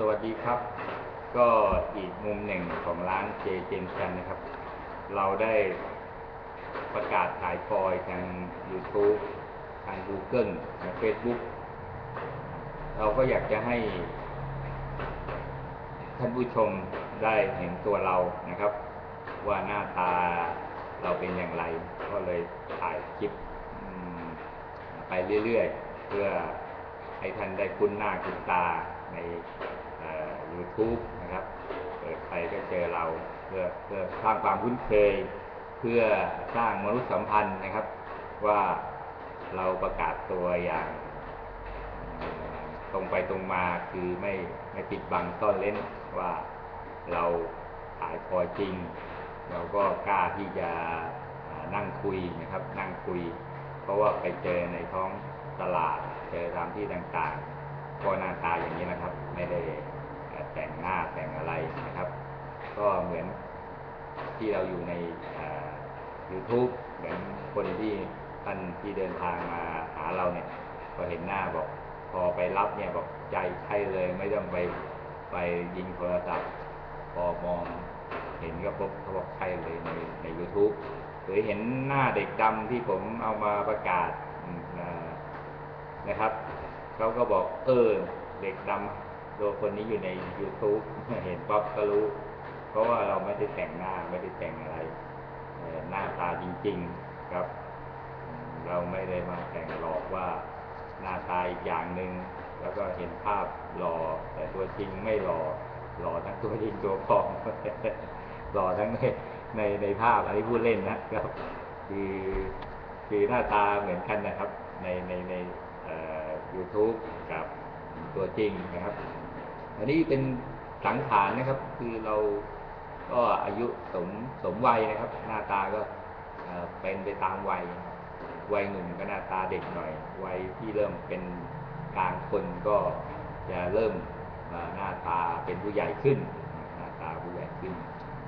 สวัสดีครับ ก็อีกมุมหนึ่งของร้านเจเจนชันนะครับ เราได้ประกาศขายฟอยทาง YouTube ทาง Google ทาง Facebook เราก็อยากจะให้ ท่านผู้ชมได้เห็นตัวเรานะครับ ว่าหน้าตาเราเป็นอย่างไร ก็เลยถ่ายคลิปไปเรื่อยๆ เพื่อให้ท่านได้คุ้นหน้าคุ้นตาใน YouTube นะครับ เปิดไปก็เจอเราเพื่อเพื่อสร้างความคุ้นเคย เพื่อสร้างมนุษยสัมพันธ์นะครับ ว่าเราประกาศตัวอย่างตรงไปตรงมาคือไม่ไม่ปิดบังซ่อนเล่นว่าเราขายพอจริง เราก็กล้าที่จะนั่งคุยนะครับ นั่งคุย เพราะว่าไปเจอในท้องตลาดเจอตามที่ต่างๆก็หน้าตาอย่างนี้นะครับ ไม่ได้ แต่งหน้าแต่งอะไรนะครับ ก็เหมือนที่เราอยู่ในอ่า YouTube เหมือนคนที่ท่านที่เดินทางมาหาเราเนี่ยพอเห็นหน้าบอก พอไปรับเนี่ยบอกใจใช่เลยไม่ต้องไปไปยิงโทรศัพท์พอมองเห็นก็ปุ๊บเขาบอกใช่เลยในใน YouTube หรือเห็นหน้าเด็กดำที่ผมเอามาประกาศนะครับเขาก็บอกเออเด็กดำ โดคนนี้อยู่ใน YouTube เห็นปั๊บก็รู้ เพราะว่าเราไม่ได้แต่งหน้าไม่ได้แต่งอะไร หน้าตาจริง ๆครับ เราไม่ได้มาแต่งหลอกว่าหน้าตาอีกอย่างหนึ่งแล้วก็เห็นภาพหล่อแต่ตัวจริงไม่หล่อหล่อทั้งตัวจริงตัวปลอมหล่อทั้งในในในภาพอันนี้พูดเล่นนะครับ คือคือหน้าตาเหมือนกันนะครับ ในในในเอ่อ YouTube กับตัวจริงนะครับ อันนี้เป็นสังขารนะครับ คือเราก็อายุสมสมวัยนะครับ หน้าตาก็เป็นไปตามวัยวัยหนุ่มก็หน้าตาเด็กหน่อย วัยที่เริ่มเป็นกลางคนก็จะเริ่มหน้าตาเป็นผู้ใหญ่ขึ้น หน้าตาผู้ใหญ่ขึ้น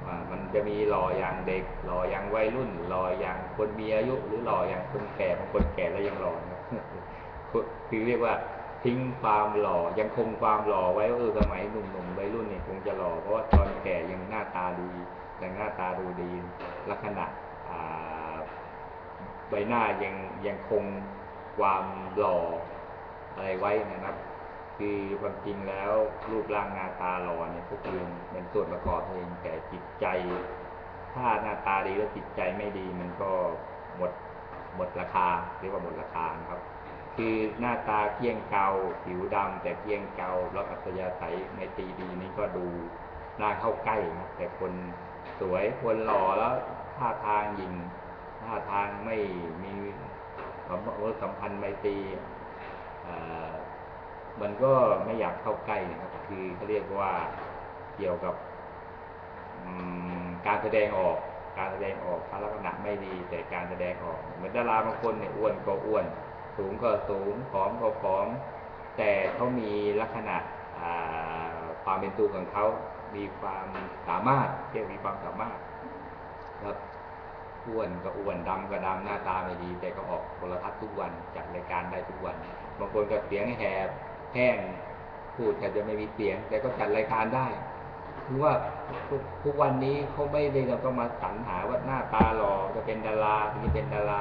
ว่ามันจะมีหล่ออย่างเด็กหล่ออย่างวัยรุ่นหล่ออย่างคนมีอายุ หรือหล่ออย่างคนแก่บางคนแก่แล้วยังหล่อนะคือเรียกว่า ทิ้งความหล่อยังคงความหล่อไว้เออสมัยหนุ่มๆวัยรุ่นเนี่ยคงจะหล่อเพราะว่าตอนแก่ยังหน้าตาดียังหน้าตาดูดีลักษณะใบหน้ายังยังคงความหล่ออะไรไว้นะครับ คือความจริงแล้วรูปร่างหน้าตาหล่อเนี่ยก็คือเป็นส่วนประกอบเองแต่จิตใจ ถ้าหน้าตาดีแล้วจิตใจไม่ดีมันก็หมดหมดราคาเรียกว่าหมดราคานะครับ คือหน้าตาเกี้ยงเกาผิวดำแต่เกี้ยงเกาแล้วอัธยาศัยในตีดีนี่ก็ดูน่าเข้าใกล้นะแต่คนสวยคนหล่อแล้วท่าทางยิงท่าทางไม่มีสัมสัมพันธ์ไมตรีมันก็ไม่อยากเข้าใกล้นะครับคือเขาเรียกว่าเกี่ยวกับการแสดงออกการแสดงออกถ้าลักษณะไม่ดีแต่การแสดงออกเหมือนดาราบางคนเนี่ยอ้วนก็อ้วน สูงก็สูงผอมก็ผอม แต่เขามีลักษณะความเป็นตัวของเขามีความสามารถเรียกมีความสามารถครับอ้วนก็อ้วนดำก็ดำหน้าตาไม่ดี แต่ก็ออกโทรทัศน์ทุกวันจัดรายการได้ทุกวันบางคนก็เสียงแหบแห้งพูดแทบจะไม่มีเสียง แต่ก็จัดรายการได้คือว่าทุกทุกวันนี้เขาไม่ได้เราต้องมาสรรหาว่าหน้าตาหล่อจะเป็นดาราถึงจะเป็นดารา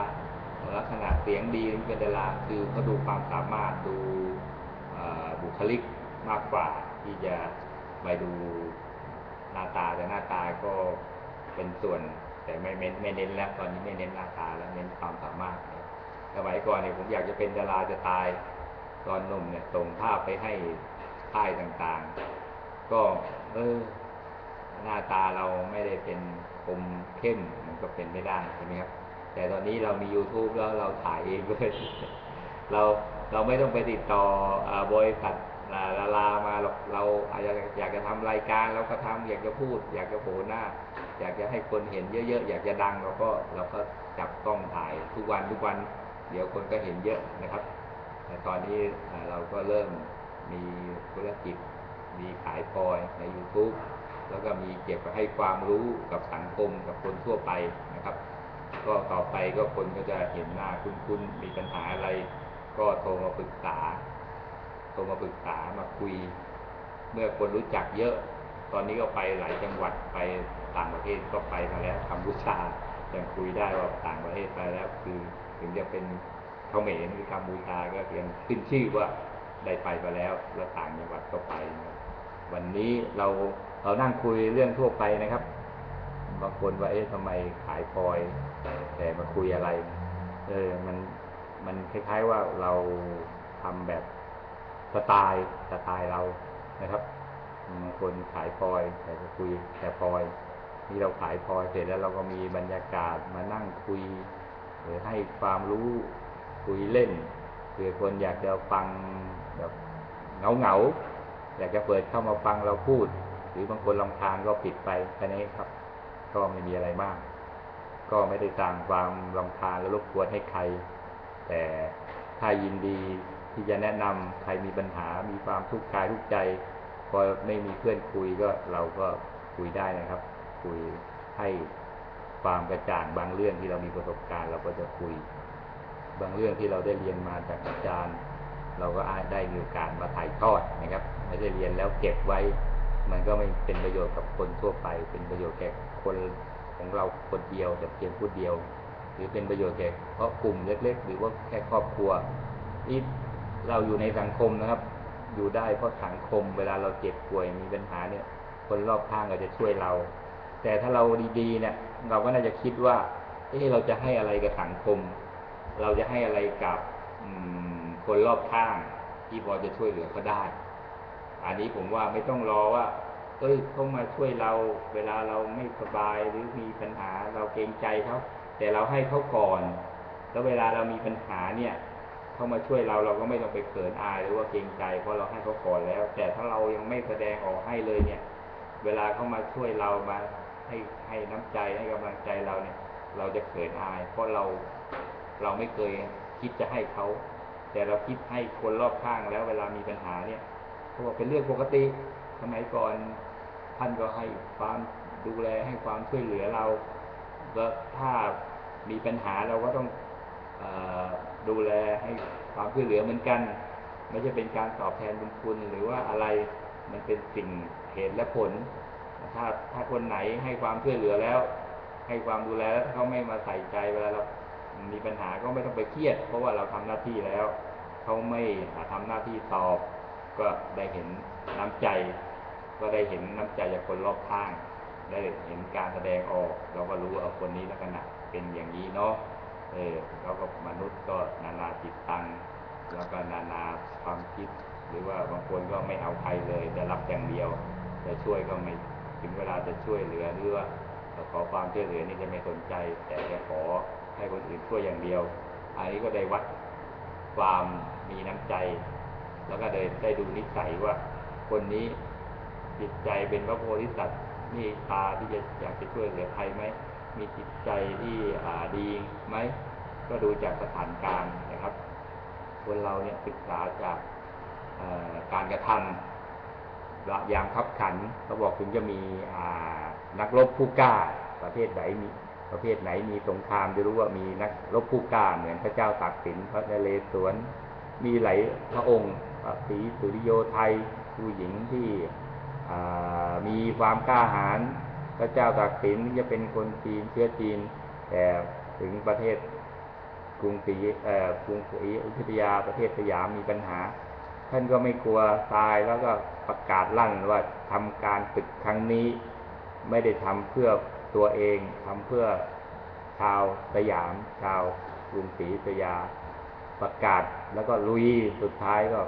ลักษณะเสียงดีเป็นดาราคือเขาดูความสามารถดูบุคลิกมากกว่าที่จะไปดูหน้าตาแต่หน้าตาก็เป็นส่วน แต่ไม่ไม่ไม่เน้นแล้วตอนนี้ไม่เน้นหน้าตาแล้วเน้นความสามารถสมัยก่อนเนี่ยผมอยากจะเป็นดาราจะตายตอนหนุ่มเนี่ยส่งภาพไปให้ค่ายต่างๆ ก็เออหน้าตาเราไม่ได้เป็นคมเข้มมันก็เป็นไม่ได้ใช่ไหมครับ แต่ตอนนี้เรามี YouTube แล้วเราถ่ายเองด้วยเราเราไม่ต้องไปติดต่ออาบริษัทอ่าดามาหรอกเราอาจจะอยากจะทำรายการเราก็ทำอยากจะพูด อยากจะโผล่หน้า อยากจะให้คนเห็นเยอะๆ อยากจะดังเราก็เราก็จับกล้องถ่ายทุกวันทุกวัน เดี๋ยวคนก็เห็นเยอะนะครับแต่ตอนนี้เราก็เริ่มมีธุรกิจ มีขายพลอยใน YouTube แล้วก็มีเกี่ยวกับให้ความรู้กับสังคมกับคนทั่วไปนะครับ ก็ต่อไปก็คนก็จะเห็นหน้าคุ้นๆมีปัญหาอะไร ก็โทรมาปรึกษา โทรมาปรึกษามาคุย เมื่อคนรู้จักเยอะ ตอนนี้ก็ไปหลายจังหวัดไปต่างประเทศก็ไปมาแล้วกัมพูชายังคุยได้ว่าต่างประเทศไปแล้วคือถึงจะเป็นเขมรหรือกัมพูชาก็ยังขึ้นชื่อว่าได้ไปมาแล้วแล้วต่างจังหวัดก็ไปนะวันนี้เราเรานั่งคุยเรื่องทั่วไปนะครับ บางคนว่าเอ๊ะทำไมขายพลอย แต่มาคุยอะไร เออ มัน มันคล้ายๆว่าเราทำแบบสไตล์สไตล์เรานะครับบางคนขายพลอยแต่จะคุยแต่พลอยนี่เราขายพลอยเสร็จแล้วเราก็มีบรรยากาศมานั่งคุย หรือให้ความรู้คุยเล่นเผื่อคนอยากจะฟังแบบเงาเงาอยากจะเปิดเข้ามาฟังเราพูด หรือบางคนลำคาญก็ปิดไปแค่นี้ครับ ก็ไม่มีอะไรมาก ก็ไม่ได้สร้างความรำคาญและรบกวนให้ใคร แต่ถ้ายินดีที่จะแนะนำใครมีปัญหา มีความทุกข์กายทุกใจ พอไม่มีเพื่อนคุยก็เราก็คุยได้นะครับ คุยให้ความกระจ่างบางเรื่องที่เรามีประสบการณ์เราก็จะคุย บางเรื่องที่เราได้เรียนมาจากอาจารย์ เราก็อาจได้มีโอกาสมาถ่ายทอดนะครับ ไม่ได้เรียนแล้วเก็บไว้ มันก็ไม่เป็นประโยชน์กับคนทั่วไป เป็นประโยชน์แก่คนของเรา คนเดียวแต่เพียงผู้เดียว หรือเป็นประโยชน์แก่เพราะกลุ่มเล็ก ๆ หรือว่าแค่ครอบครัวนี่เราอยู่ในสังคมนะครับ อยู่ได้เพราะสังคม เวลาเราเจ็บป่วยมีปัญหาเนี่ย คนรอบข้างก็จะช่วยเรา แต่ถ้าเราดีๆเนี่ย เราก็น่าจะคิดว่า เอ๊ะเราจะให้อะไรกับสังคม เราจะให้อะไรกับคนรอบข้างที่พอจะช่วยเหลือเขาได้ อันนี้ผมว่าไม่ต้องรอว่า เอ้ยเขามาช่วยเรา เวลาเราไม่สบายหรือมีปัญหาเราเกรงใจเขาแต่เราให้เขาก่อน แล้วเวลาเรามีปัญหาเนี่ยเขามาช่วยเราเราก็ไม่ต้องไปเขินอายหรือว่าเกรงใจเพราะเราให้เขาก่อนแล้ว แต่ถ้าเรายังไม่แสดงออกให้เลยเนี่ย เวลาเขามาช่วยเรามาให้ให้น้ำใจให้กำลังใจเราเนี่ย เราจะเขินอาย เพราะเราเราไม่เคยคิดจะให้เขาแต่เราคิดให้คนรอบข้างแล้วเวลามีปัญหาเนี่ยเขาบอกเป็นเรื่องปกติสมัยก่อน ท่านก็ให้ความดูแลให้ความช่วยเหลือเราแล้วถ้ามีปัญหาเราก็ต้องอดูแลให้ความช่วยเหลือเหมือนกัน ไม่ใช่เป็นการตอบแทนบุญคุณหรือว่าอะไรมันเป็นสิ่งเหตุและผล ถ้าถ้าคนไหนให้ความช่วยเหลือแล้ว ให้ความดูแลแล้วเขาไม่มาใส่ใจเวลาเรามีปัญหาก็ไม่ต้องไปเครียด เพราะว่าเราทำหน้าที่แล้ว เขาไม่ทำหน้าที่ตอบ ก็ได้เห็นน้ำใจ ก็ได้เห็นน้ำใจจากคนรอบข้าง ได้เห็นการแสดงออก เราก็รู้ว่าเอาคนนี้ลักษณะเป็นอย่างนี้เนาะเออแล้วก็มนุษย์ก็นานาจิตตังแล้วก็นานาความคิด หรือว่าบางคนก็ไม่เอาใครเลยจะรับอย่างเดียว จะช่วยก็ไม่ถึงเวลาจะช่วยเหลือหรือว่าจะขอความช่วยเหลือนี่จะไม่สนใจ แต่จะขอให้คนอื่นช่วยอย่างเดียว อันนี้ก็ได้วัดความมีน้ำใจ แล้วก็ได้ได้ดูนิสัยว่า คนนี้ จิตใจเป็นพระโพธิสัตว์มีตาที่จะอยากจะช่วยเหลือใครไหมมีจิตใจที่ดีไหมก็ดูจากสถานการณ์นะครับ คนเราเนี่ยศึกษาจากการกระทำระยามขับขันเขาบอกถึงจะมีนักรบผู้กล้า ประเทไหนมีประเภทไหนมีสงครามจะรู้ว่ามีนักรบผู้กล้าเหมือนพระเจ้าตากสินพระนเรศวรมีหลายพระองค์พระศรีสุริโยไทยผู้หญิงที่ มีความกล้าหาญพระเจ้าตากสินจะเป็นคนจีนเชื้อจีน แต่ถึงประเทศกรุงศรีกรุงศรีอยุธยาประเทศสยามมีปัญหา ท่านก็ไม่กลัวตายแล้วก็ประกาศลั่นว่าทำการศึกครั้งนี้ ไม่ได้ทำเพื่อตัวเองทำเพื่อชาวสยาม ชาวกรุงศรีอยุธยาประกาศแล้วก็ลุยสุดท้ายก็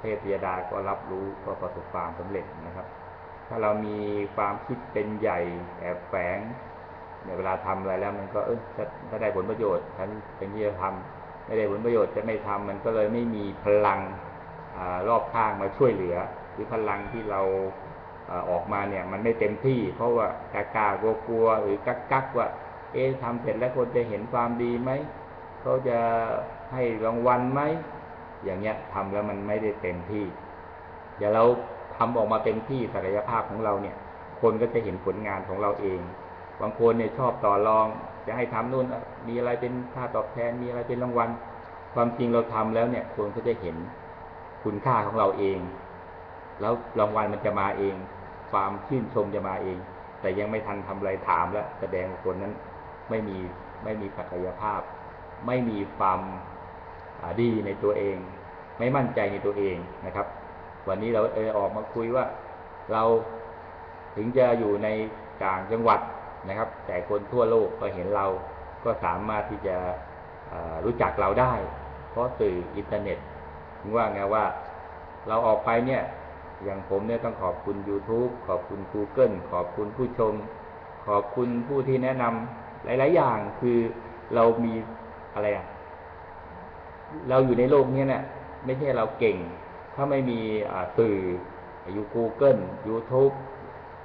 เทพยดาก็รับรู้ก็ประสบความสำเร็จนะครับ ถ้าเรามีความคิดเป็นใหญ่แอบแฝงเนี่ยเวลาทำอะไรแล้วมันก็เออถ้าถ้าได้ผลประโยชน์ฉันเป็นที่จะทำไม่ได้ผลประโยชน์จะไม่ทำมันก็เลยไม่มีพลังอรอบข้างมาช่วยเหลือ หรือพลังที่เราออกมาเนี่ยมันไม่เต็มที่ เพราะว่ากากากลัวกลัวๆหรือกักกักๆว่าเอ๊ะทำเสร็จแล้วคนจะเห็นความดีไหมเขาจะให้รางวัลไหม อย่างเงี้ยทำแล้วมันไม่ได้เต็มที่ เดี๋ยวเราทำออกมาเต็มที่ศักยภาพของเราเนี่ย คนก็จะเห็นผลงานของเราเอง บางคนเนี่ยชอบต่อรอง จะให้ทำนู่นมีอะไรเป็นค่าตอบแทนมีอะไรเป็นรางวัล ความจริงเราทำแล้วเนี่ย คนก็จะเห็นคุณค่าของเราเอง แล้วรางวัลมันจะมาเอง ความชื่นชมจะมาเอง แต่ยังไม่ทันทำอะไรถามแล้วแสดงคนนั้นไม่มีไม่มีศักยภาพ ไม่มีความ ดีในตัวเอง ไม่มั่นใจในตัวเองนะครับ วันนี้เราเออออกมาคุยว่าเราถึงจะอยู่ในต่างจังหวัดนะครับ แต่คนทั่วโลกก็เห็นเราก็สามารถที่จะรู้จักเราได้ เพราะสื่ออินเทอร์เน็ตถึงว่าไงว่าเราออกไปเนี่ย อย่างผมเนี่ยต้องขอบคุณ YouTube ขอบคุณ Google ขอบคุณผู้ชม ขอบคุณผู้ที่แนะนำหลาย ๆ อย่างคือเรามีอะไรอะ เราอยู่ในโลกนี้เนี่ยไม่ใช่เราเก่ง ถ้าไม่มีสื่ออยู่ Google YouTube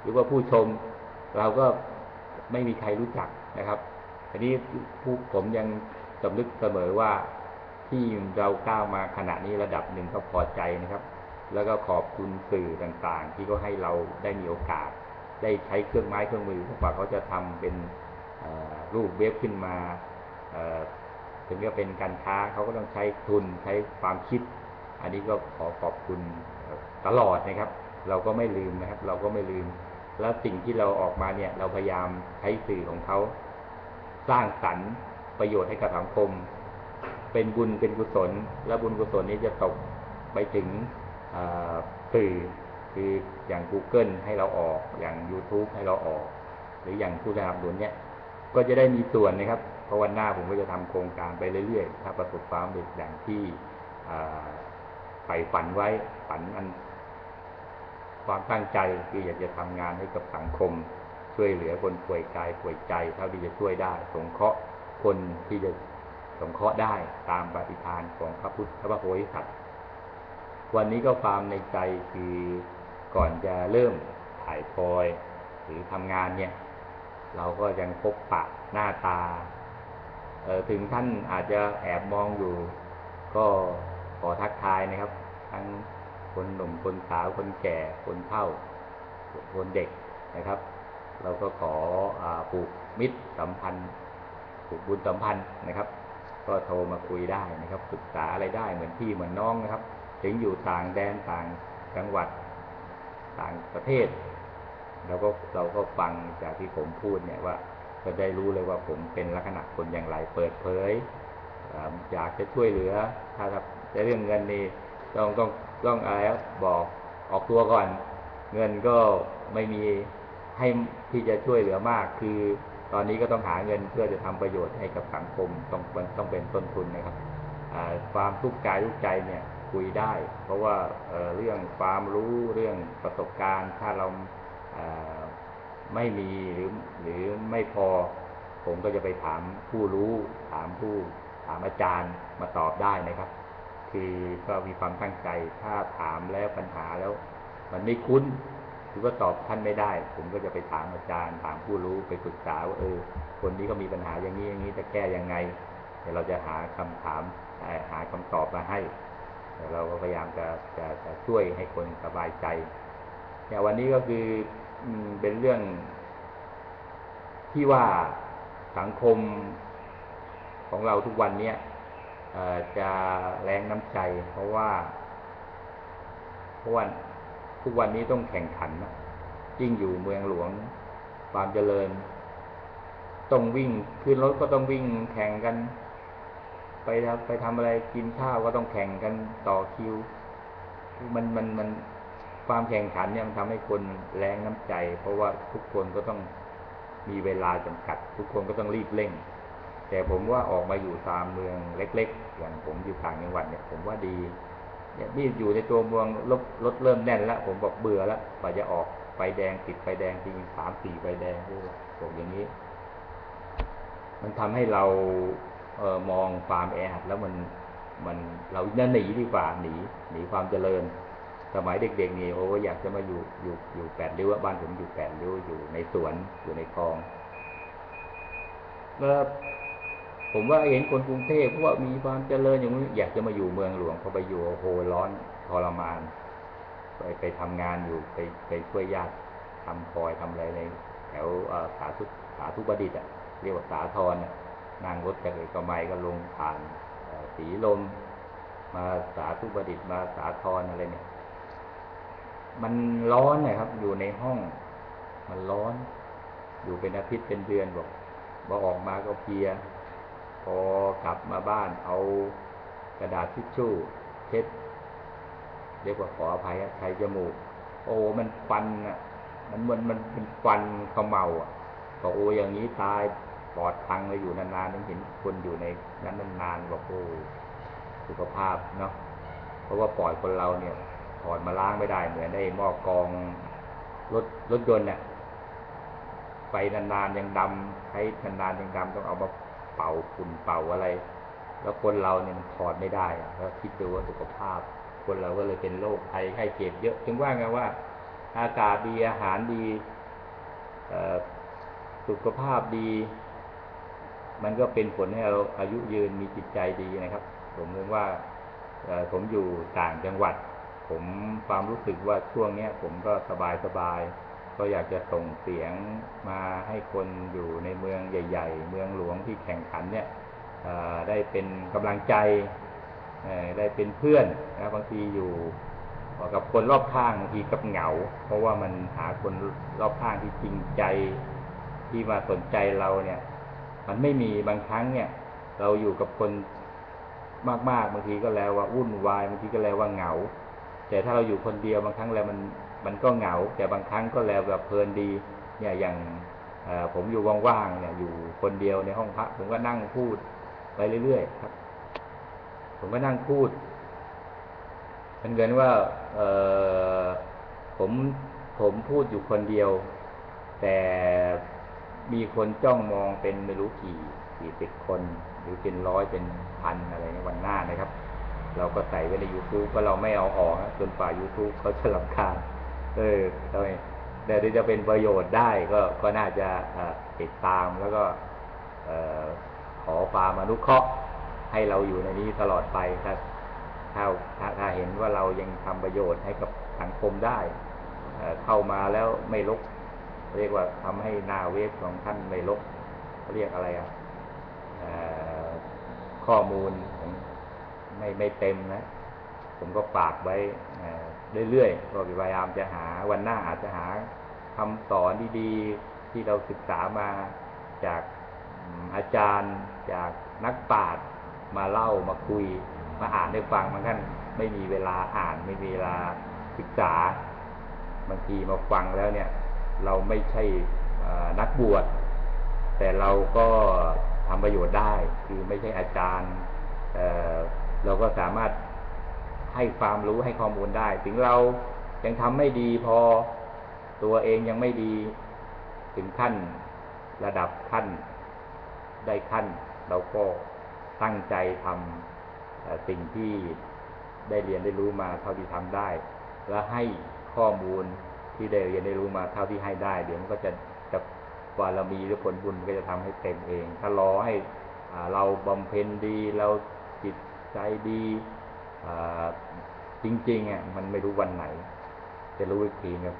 หรือว่าผู้ชม เราก็ไม่มีใครรู้จักนะครับอันนี้ผู้ผมยังสำนึกเสมอว่าที่เราก้าวมาขณะนี้ระดับหนึ่งก็พอใจนะครับ แล้วก็ขอบคุณสื่อต่างๆ ที่ก็ให้เราได้มีโอกาส ได้ใช้เครื่องไม้เครื่องมือพวกว่าเขาจะทำเป็นรูปเว็บขึ้นมา ถึงจะเป็นการค้าเขาก็ต้องใช้ทุนใช้ความคิด อันนี้ก็ขอขอบคุณตลอดนะครับ เราก็ไม่ลืมนะครับ เราก็ไม่ลืม แล้วสิ่งที่เราออกมาเนี่ย เราพยายามใช้สื่อของเขา สร้างสรรค์ประโยชน์ให้กับสังคม เป็นบุญเป็นกุศล และบุญกุศลนี้จะตกไปถึงสื่อคืออย่าง Google ให้เราออกอย่าง YouTube ให้เราออก หรืออย่างผู้สนับสนุนเนี่ยก็จะได้มีส่วนนะครับ ราะวันหน้าผมก็จะทำโครงการไปเรื่อยๆ ถ้าประสบความสำเร็จอย่างที่ใฝ่ฝันไว้ฝันอันความตั้งใจคืออยากจะทำงานให้กับสังคม ช่วยเหลือคนป่วยกายป่วยใจเท่าที่จะช่วยได้ สงเคราะห์คนที่จะสงเคราะห์ได้ตามปฏิทานของพระพุทธพระโพธิสัตว์วันนี้ก็ความในใจคือก่อนจะเริ่มถ่ายทอยหรือทำงานเนี่ย เราก็ยังพบปะหน้าตา ถึงท่านอาจจะแอบมองอยู่ ก็ขอทักทายนะครับ ทั้งคนหนุ่มคนสาวคนแก่คนเฒ่า คนเด็กนะครับ เราก็ขออผูกมิตรสัมพันธ์ผูกบุญสัมพันธ์นะครับ ก็โทรมาคุยได้นะครับปรึกษาอะไรได้เหมือนพี่เหมือนน้องนะครับ ถึงอยู่ต่างแดนต่างจังหวัดต่างประเทศเราก็เราก็ฟังจากที่ผมพูดเนี่ยว่า ก็ได้รู้เลยว่าผมเป็นลักษณะคนอย่างไรเปิดเผยอยากจะช่วยเหลือ ถ้าในเรื่องเงินนี่ต้องต้องต้องอะไรบอกออกตัวก่อน เงินก็ไม่มีให้ที่จะช่วยเหลือมาก คือตอนนี้ก็ต้องหาเงินเพื่อจะทำประโยชน์ให้กับสังคมต้องต้องเป็นต้นทุนนะครับความทุกข์กายทุกใจเนี่ยคุยได้ เพราะว่าเเรื่องความรู้เรื่องประสบการณ์ ถ้าเราอ่า ไม่มีหรือหรือไม่พอ ผมก็จะไปถามผู้รู้ ถามผู้ถามอาจารย์มาตอบได้นะครับ คือก็มีความตั้งใจถ้าถามแล้วปัญหาแล้ว มันไม่คุ้นหรือว่าตอบท่านไม่ได้ ผมก็จะไปถามอาจารย์ ถามผู้รู้ไปปรึกษาว่าเออ คนนี้ก็มีปัญหาอย่างนี้อย่างนี้จะแก้ยังไงเดี๋ยวเราจะหาคำถามหาคำตอบมาให้เดี๋ยวเราก็พยายามจะจะจะช่วยให้คนสบายใจเนี่ยวันนี้ก็คือ เป็นเรื่องที่ว่าสังคมของเราทุกวันเนี้ยจะแรงน้ำใจ เพราะว่าเพราะว่าทุกวันนี้ต้องแข่งขันนะยิ่งอยู่เมืองหลวงความเจริญ ต้องวิ่งขึ้นรถก็ต้องวิ่งแข่งกัน ไปไปทำอะไรกินข้าวก็ต้องแข่งกันต่อคิว มันมันมัน ความแข่งขันเนี่ยมันทำให้คนแรงน้ำใจ เพราะว่าทุกคนก็ต้องมีเวลาจำกัด ทุกคนก็ต้องรีบเร่ง แต่ผมว่าออกมาอยู่ตามเมืองเล็ก ๆ อย่างผมอยู่ต่างจังหวัดเนี่ย ผมว่าดีเนี่ยนี่อยู่ในตัวเมืองรถรถเริ่มแน่นแล้วผมบอกเบื่อแล้วกว่าจะออกไฟแดงติดไฟแดงจริงสามสี่ไฟแดงโอ้บอกอย่างนี้ มันทำให้เราเออมองความแออัดแล้วมันมันเราจะหนีดีกว่าหนีหนีความเจริญ สมัยเด็กๆนี่โอ้อยากจะมาอยู่อยู่อยู่แปดริ้วบ้านผมอยู่แปดริ้วอยู่ในสวนอยู่ในคลองแล้วผมว่าเห็นคนกรุงเทพเพราะว่ามีความเจริญอย่างนี้อยากจะมาอยู่เมืองหลวงพอไปอยู่โอ้โหร้อนทรมาน ไปไปทำงานอยู่ไปไปช่วยญาติทำคอยทำอะไรในแถวอ่อสาธุสาธุประดิษฐ์อะเรียกว่าสาทรนั่งรถจากเอกมัยก็ลงผ่านสีลม มาสาธุประดิษฐ์มาสาทรอะไรเนี่ย มันร้อนนะครับ อยู่ในห้อง มันร้อน อยู่เป็นอาทิตย์เป็นเดือนบอกพอออกมาก็เพีย พอกลับมาบ้านเอากระดาษทิชชู่เช็ดเรียกว่าขออภัยใช้จมูก โอ้มันฟันอะ มันเหมือนมันเป็นฟันเขมเมาอะบอกโอ้อย่างนี้ตายปอดพังเลยอยู่นานๆนึงเห็นคนอยู่ในนั้นนานๆบอกโอ้สุขภาพเนาะเพราะว่าปอดคนเราเนี่ย ถอดมาล้างไม่ได้ เหมือนไอ้หม้อกรองรถรถยนต์เนี่ยไฟนานๆยังดำใช้นานๆยังดำต้องเอามาเป่าฝุ่นเป่าอะไร แล้วคนเราเนี่ยมันถอดไม่ได้แล้วคิดดูว่าสุขภาพ คนเราก็เลยเป็นโรคภัยไข้เจ็บเยอะถึงว่าไงว่า อากาศดีอาหารดีสุขภาพดี มันก็เป็นผลให้เราอายุยืนมีจิตใจดีนะครับ ผมเรียกว่าผมอยู่ต่างจังหวัด ผมความรู้สึกว่าช่วงเนี้ย ผมก็สบายสบายๆก็อยากจะส่งเสียงมาให้คนอยู่ในเมืองใหญ่ ๆ เมืองหลวงที่แข่งขันเนี่ยได้เป็นกำลังใจได้เป็นเพื่อนนะบางทีอยู่กับคนรอบข้างบางทีกับเหงา เพราะว่ามันหาคนรอบข้างที่จริงใจที่มาสนใจเราเนี่ย มันไม่มีบางครั้งเนี่ย เราอยู่กับคนมากๆบางทีก็แล้วว่าวุ่นวายบางทีก็แล้วว่าเหงา แต่ถ้าเราอยู่คนเดียวบางครั้งแล้วมันมันก็เหงา แต่บางครั้งก็แล้วแบบเพลินดี เนี่ยอย่างผมอยู่ว่างๆเนี่ย อยู่คนเดียวในห้องพระผมก็นั่งพูดไปเรื่อยๆครับ ผมก็นั่งพูดมันเหมือนว่าเออผมผมพูดอยู่คนเดียว แต่มีคนจ้องมองเป็นไม่รู้กี่กี่สิบคน หรือเป็นร้อยเป็นพันอะไรในวันหน้านะครับ เราก็ใส่ไว้ใน YouTube ก็เราไม่เอาออกจนฝ่าย YouTube เขาจะรำคาญเออทำไมแต่ที่จะเป็นประโยชน์ได้ก็ก็น่าจะติดตามแล้วก็ขอความอนุเคราะห์ให้เราอยู่ในนี้ตลอดไปถ้าถ้าถ้าถ้าเห็นว่าเรายังทำประโยชน์ให้กับสังคมได้เเข้ามาแล้วไม่ลก เรียกว่าทำให้นาเว็บของท่านไม่ลกเขาเรียกอะไรอะข้อมูลของ ไม่ไม่เต็มนะ ผมก็ฝากไว้เรื่อยๆก็พยายามจะหาวันหน้าอาจจะหาคำสอนดีๆ ที่เราศึกษามาจากอาจารย์จากนักปราชญ์มาเล่ามาคุยมาอ่านให้ฟังบางท่านไม่มีเวลาอ่านไม่มีเวลาศึกษาบางทีมาฟังแล้วเนี่ย เราไม่ใช่นักบวชแต่เราก็ทำประโยชน์ได้ คือไม่ใช่อาจารย์ เราก็สามารถให้ความรู้ให้ข้อมูลได้ ถึงเรายังทำไม่ดีพอตัวเองยังไม่ดีถึงขั้นระดับขั้น ได้ขั้น เราก็ตั้งใจทำสิ่งที่ได้เรียนได้รู้มาเท่าที่ทำได้ และให้ข้อมูลที่ได้เรียนได้รู้มาเท่าที่ให้ได้ เดี๋ยวมันก็จะจะบารมีหรือผลบุญก็จะทำให้เต็มเอง ถ้ารอให้เราบำเพ็ญดีเราจิต ใจดีจริงๆอะมันไม่รู้วันไหน จะรู้อีกทีเนี่ย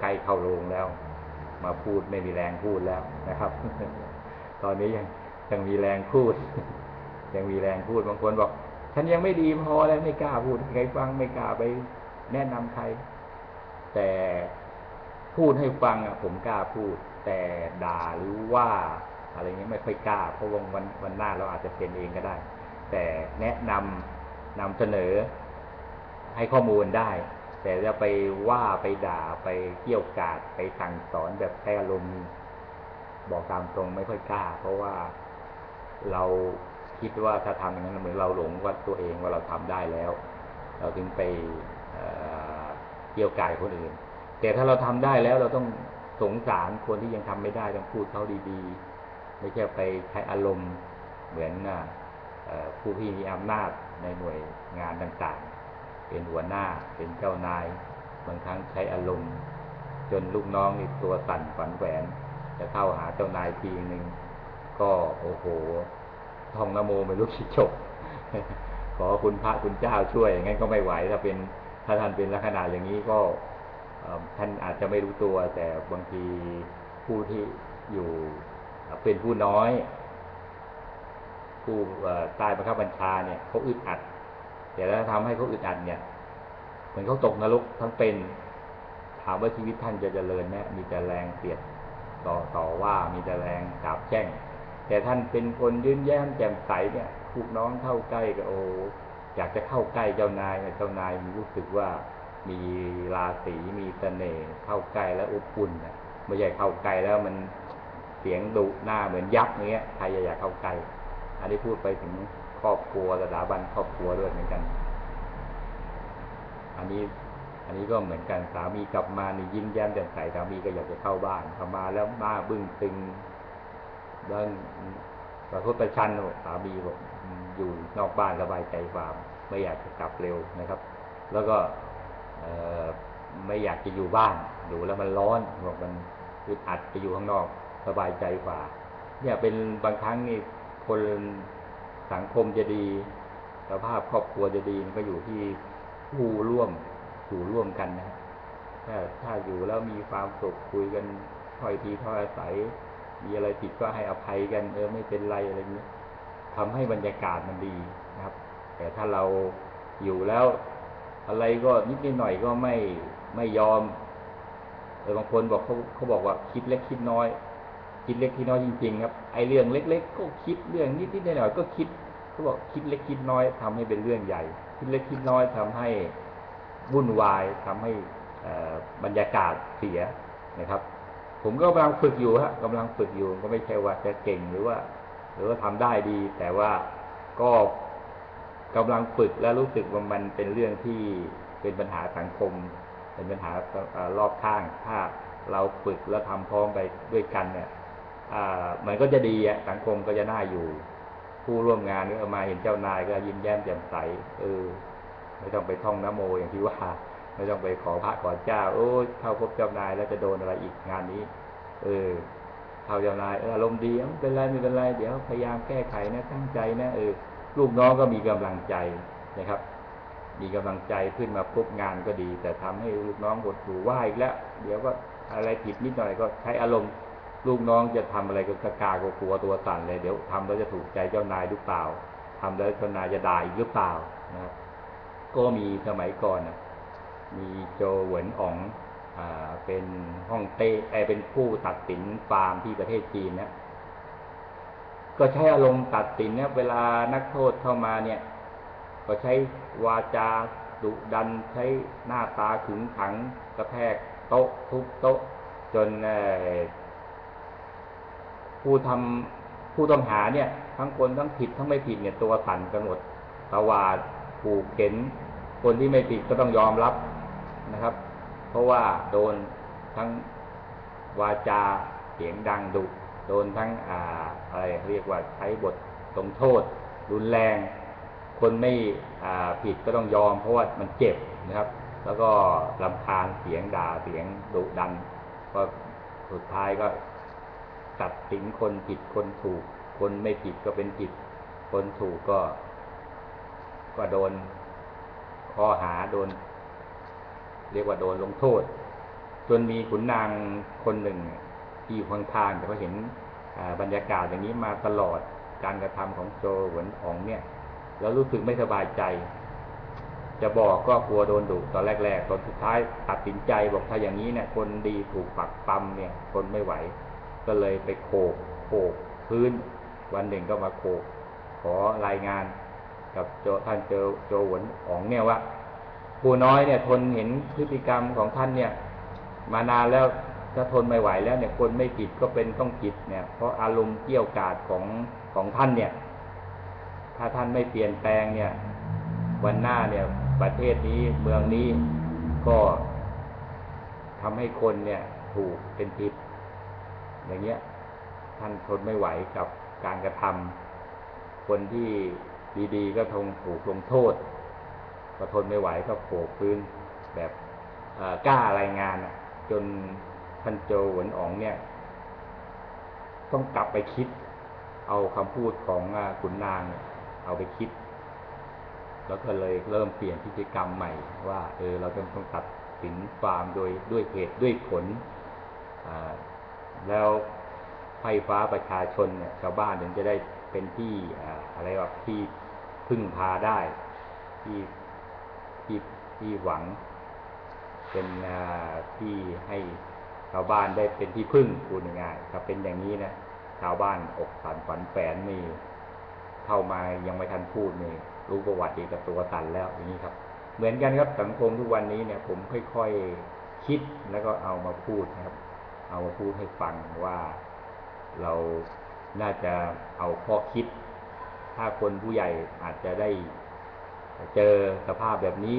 ใกล้เข้าโรงแล้ว มาพูดไม่มีแรงพูดแล้วนะครับ ตอนนี้ยังยังมีแรงพูด ยังมีแรงพูดบางคนบอก ฉันยังไม่ดีพอแล้วไม่กล้าพูดใครฟังไม่กล้าไปแนะนำใคร แต่พูดให้ฟังอะ ผมกล้าพูด แต่ด่าหรือว่า อะไรเงี้ยไม่ค่อยกล้าเพราะวันวันวันหน้าเราอาจจะเป็นเองก็ได้ แต่แนะนำนำเสนอให้ข้อมูลได้ แต่จะไปว่าไปด่าไปเกี่ยวกาดไปสั่งสอนแบบใช้อารมณ์บอกตามตรงไม่ค่อยกล้า เพราะว่าเราคิดว่าถ้าทำอย่างนั้นเหมือนเราหลงว่าตัวเองว่าเราทำได้แล้ว เราถึงไปเกี่ยวกายคนอื่น แต่ถ้าเราทำได้แล้วเราต้องสงสารคนที่ยังทำไม่ได้ต้องพูดเขาดีๆ ไม่ใช่ไปใช้อารมณ์เหมือนน่ะเอ่อ ผู้ที่มีอำนาจในหน่วยงานต่างๆ เป็นหัวหน้าเป็นเจ้านาย บางครั้งใช้อารมณ์ จนลูกน้องนี่ตัวสั่นฝันแหวน จะเข้าหาเจ้านายทีหนึ่งก็โอ้โหท่องนโมไม่รู้กี่จบขอคุณพระคุณเจ้าช่วยอย่างนั้นก็ไม่ไหวถ้าเป็นถ้าท่านเป็นลักษณะอย่างนี้ก็ท่านอาจจะไม่รู้ตัวแต่บางทีผู้ที่อยู่เป็นผู้น้อย ผู้ใต้บังคับบัญชาเนี่ยเขาอึดอัดแต่ถ้าทำให้เขาอึดอัดเนี่ยเหมือนเขาตกนรกทั้งเป็น ถามว่าชีวิตท่านจะเจริญไหมมีแต่แรงเสียดต่อต่อว่ามีแต่แรงกราบแช่งแต่ท่านเป็นคนยืนแย้มแจ่มใสเนี่ยลูกน้องเข้าใกล้ก็โอ้อยากจะเข้าใกล้เจ้านายเจ้านายมีรู้สึกว่ามีราศีมีเสน่ห์เข้าใกล้แล้วอบอุ่นนะไม่ใช่เข้าใกล้แล้วมันเสียงดุหน้าเหมือนยักษ์เงี้ยใครอยากเข้าใกล้ อันนี้พูดไปถึงครอบครัวสถาบันครอบครัวด้วยเหมือนกัน อันนี้อันนี้ก็เหมือนกันสามีกลับมาในยิ้มแย้มแจ่มใสสามีก็อยากจะเข้าบ้านเข้ามาแล้วบ้าบึ้งตึงเรื่องประพฤติประชันสามีบอกอยู่นอกบ้านสบายใจกว่าไม่อยากจะกลับเร็วนะครับ แล้วก็ไม่อยากจะอยู่บ้านดูแล้วมันร้อนบอกมันอึดอัดไปอยู่ข้างนอกสบายใจกว่า เนี่ยเป็นบางครั้งนี่ คนสังคมจะดีสภาพครอบครัวจะดีมันก็อยู่ที่ผู้ร่วมอยู่ร่วมกันนะถ้าถ้าอยู่แล้วมีความสุขคุยกันถ้อยทีถ้อยอาศัย มีอะไรผิดก็ให้อภัยกันเออไม่เป็นไรอะไรเงี้ยทำให้บรรยากาศมันดีนะครับ แต่ถ้าเราอยู่แล้วอะไรก็นิดนิดหน่อยก็ไม่ไม่ยอมเออบางคนบอกเขาเขาบอกว่าคิดเล็กคิดน้อย คิดเล็กคิดน้อยจริงๆครับ ไอเรื่องเล็ก ๆ ก็คิดเรื่องนิดนิดหน่อยๆก็คิดเขาบอกคิดเล็กคิดน้อยทำให้เป็นเรื่องใหญ่ คิดเล็กคิดน้อยทำให้วุ่นวายทำให้บรรยากาศเสียนะครับ ผมก็กำลังฝึกอยู่ฮะกำลังฝึกอยู่ก็ไม่ใช่ว่าจะเก่งหรือว่า หรือว่าทำได้ดี แต่ว่าก็กำลังฝึกและรู้สึกว่ามันเป็นเรื่องที่เป็นปัญหาสังคม เป็นปัญหารอบข้าง ถ้าเราฝึกแล้วทำพร้อมไปด้วยกันเนี่ย มันก็จะดีอะสังคมก็จะน่าอยู่ ผู้ร่วมงานก็มาเห็นเจ้านายก็ยิ้มแย้มแจ่มใสเออไม่ต้องไปท่องนโมอย่างที่ว่าไม่ต้องไปขอพระขอเจ้า โอ้เข้าพบเจ้านายแล้วจะโดนอะไรอีกงานนี้ เออเข้าเจ้านายเอออารมณ์ดีไม่เป็นไรไม่เป็นไรเดี๋ยวพยายามแก้ไขนะตั้งใจนะเออลูกน้องก็มีกำลังใจนะครับ มีกำลังใจขึ้นมาพบงานก็ดี แต่ทำให้ลูกน้องหดหู่ว่าอีกแล้ว เดี๋ยวก็อะไรผิดนิดหน่อยก็ใช้อารมณ์ ลูกน้องจะทำอะไรก็กล้ากกลัวตัวสั่นเลยเดี๋ยวทำแล้วจะถูกใจเจ้านายหรือเปล่าทำแล้วเจ้านายจะด่าอีกหรือเปล่านะก็มีสมัยก่อนนะมีโจเหวินอ๋องอ่าเป็นห้องเต้ไอเป็นผู้ตัดสินฟาร์มที่ประเทศจีนนะก็ใช้อารมณ์ตัดสินเนี่ยเวลานักโทษเข้ามาเนี่ย ก็ใช้วาจาดุดันใช้หน้าตาขึงขังกระแทกโต๊ะทุบโต๊ะ จน ผู้ทำผู้ต้องหาเนี่ย ทั้งคนทั้งผิดทั้งไม่ผิดเนี่ยตัวสั่นกันหมดตวาดผูกเข็น คนที่ไม่ผิดก็ต้องยอมรับนะครับ เพราะว่าโดนทั้งวาจาเสียงดังดุโดนทั้งอ่าอะไรเรียกว่าใช้บทลงโทษ รุนแรง คนไม่อ่าผิดก็ต้องยอม เพราะว่ามันเจ็บนะครับ แล้วก็ลำคาญเสียงด่าเสียงดุดันก็สุดท้ายก็ ตัดสินคนผิดคนถูก คนไม่ผิดก็เป็นผิด คนถูกก็ ก็โดนข้อหาโดน เรียกว่าโดนลงโทษ จนมีขุนนางคนหนึ่งที่อยู่ข้างๆแต่ก็เห็นบรรยากาศอย่างนี้มาตลอดการกระทำของโจหวนอองเนี่ย แล้วรู้สึกไม่สบายใจ จะบอกก็กลัวโดนดุตอนแรกๆตอนสุดท้ายตัดสินใจบอกถ้าอย่างนี้เนี่ย คนดีถูกปักปั๊มเนี่ย คนไม่ไหว ก็เลยไปโขกโขกพื้น วันหนึ่งก็มาโขกขอรายงานกับโจท่านเจอโจหวนอองเนี่ยว่าผู้น้อยเนี่ยทนเห็นพฤติกรรมของท่านเนี่ย มานานแล้วถ้าทนไม่ไหวแล้วเนี่ยคนไม่ผิดก็เป็นต้องผิดเนี่ย เพราะอารมณ์เกี่ยวกาดของของท่านเนี่ย ถ้าท่านไม่เปลี่ยนแปลงเนี่ย วันหน้าเนี่ย ประเทศนี้เมืองนี้ก็ทำให้คนเนี่ยถูกเป็นผิด อย่างเงี้ยท่านทนไม่ไหวกับการกระทำคนที่ดีๆ ก็ทงถูกลงโทษก็ทนไม่ไหวก็โผล่พื้นแบบกล้ารายงานจนท่านโจหวนอ๋องเนี่ย ต้องกลับไปคิด เอาคำพูดของขุนนางเอาไปคิด แล้วก็เลยเริ่มเปลี่ยนพฤติกรรมใหม่ ว่า เออเราจะต้องตัดสินฟามโดยด้วยเหตุด้วยผล แล้วไฟฟ้าประชาชนเนี่ยชาวบ้านถึงจะได้เป็นที่อะไรว่าที่พึ่งพาได้ที่ที่ที่หวัง เป็นที่ให้ชาวบ้านได้เป็นที่พึ่งพูดง่ายๆถ้าเป็นอย่างนี้นะชาวบ้านอกสันขวัญแฝนนี่เข้ามายังไม่ทันพูดนี่รู้ประวัติอีกกับตัวสันแล้วอย่างนี้ครับ เหมือนกันครับสังคมทุกวันนี้เนี่ย ผมค่อยๆคิดแล้วก็เอามาพูดนะครับ เอามาพูดให้ฟังว่าเราน่าจะเอาข้อคิด ถ้าคนผู้ใหญ่อาจจะได้เจอสภาพแบบนี้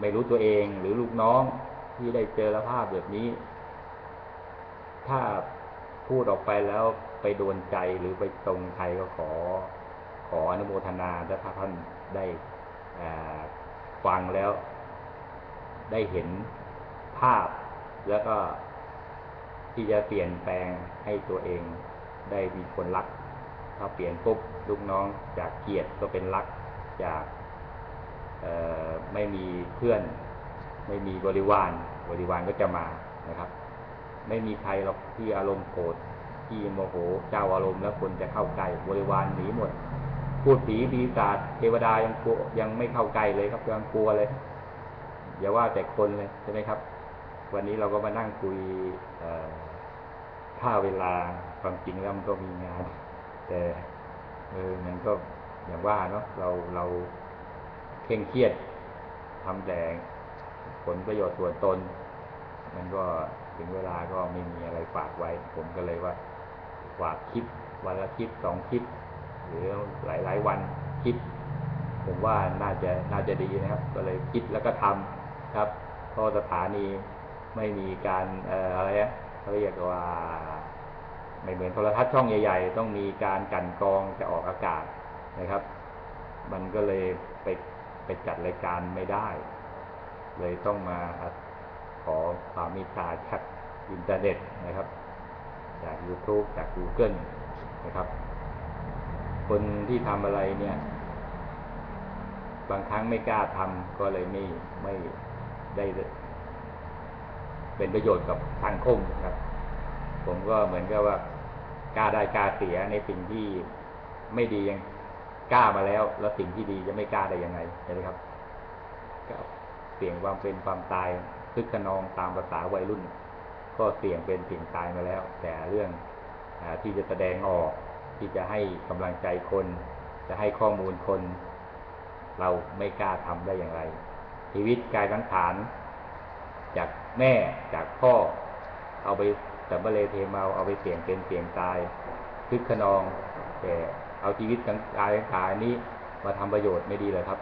ไม่รู้ตัวเองหรือลูกน้องที่ได้เจอสภาพแบบนี้ ถ้าพูดออกไปแล้วไปโดนใจหรือไปตรงใครก็ขอ ขออนุโมทนาถ้าท่านได้ฟังแล้ว ได้เห็นภาพแล้วก็ ที่จะเปลี่ยนแปลงให้ตัวเองได้มีคนรักถ้าเปลี่ยนปุ๊บลูกน้องจากเกลียดก็เป็นรักจากไม่มีเพื่อน ไม่มีบริวารบริวารก็จะมานะครับ ไม่มีใครหรอกที่อารมณ์โกรธที่โมโหเจ้าอารมณ์แล้วคนจะเข้าใกล้บริวารหนีหมด พูดผีปีศาจเทวดายังกลัวยังไม่เข้าใกล้เลยครับยังกลัวเลยอย่าว่าแต่คนเลยใช่ไหมครับ วันนี้เราก็มานั่งคุย ถ้าเวลาความจริงแล้วมันก็มีงาน แต่เออมันก็อย่างว่าเนาะเราเราเคร่งเครียดทำแต่ผลประโยชน์ส่วนตน มันก็ถึงเวลาก็ไม่มีอะไรฝากไว้ ผมก็เลยว่า ฝากคลิป วันละคลิปสองคลิป หรือหลายๆวันคลิป ผมว่าน่าจะน่าจะดีนะครับ ก็เลยคิดแล้วก็ทำครับเพราะสถานีไม่มีการเอ่ออะไรอะ เขาเรียกว่าไม่เหมือนโทรทัศน์ช่องใหญ่ๆ ต้องมีการกันกรองจะออกอากาศนะครับ มันก็เลยไปไปจัดรายการไม่ได้ เลยต้องมาขอความมตตาจากอินเทอร์เน็ตนะครับ จาก YouTube จาก Google นะครับ คนที่ทำอะไรเนี่ย บางครั้งไม่กล้าทำก็เลยไม่ไม่ได้ เป็นประโยชน์กับสังคมครับ ผมก็เหมือนกับว่ากล้าได้กล้าเสียในสิ่งที่ไม่ดียังกล้ามาแล้ว แล้วสิ่งที่ดีจะไม่กล้าได้ยังไงใช่ไหมครับก็เสี่ยงความเป็นความตายคึกขนองตามภาษาวัยรุ่น ก็เสี่ยงเป็นเสี่ยงตายมาแล้ว แต่เรื่องอที่จะแสดงออกที่จะให้กำลังใจคน จะให้ข้อมูลคน เราไม่กล้าทำได้อย่างไร ชีวิตกายสังขาร แม่จากพ่อ เอาไปสัมภเลเทเมาเอาไปเสี่ยงเป็นเสี่ยงตายคึกขนองแต่เอาชีวิตทั้งกายสังขายนี้มาทำประโยชน์ไม่ดีเลยครับ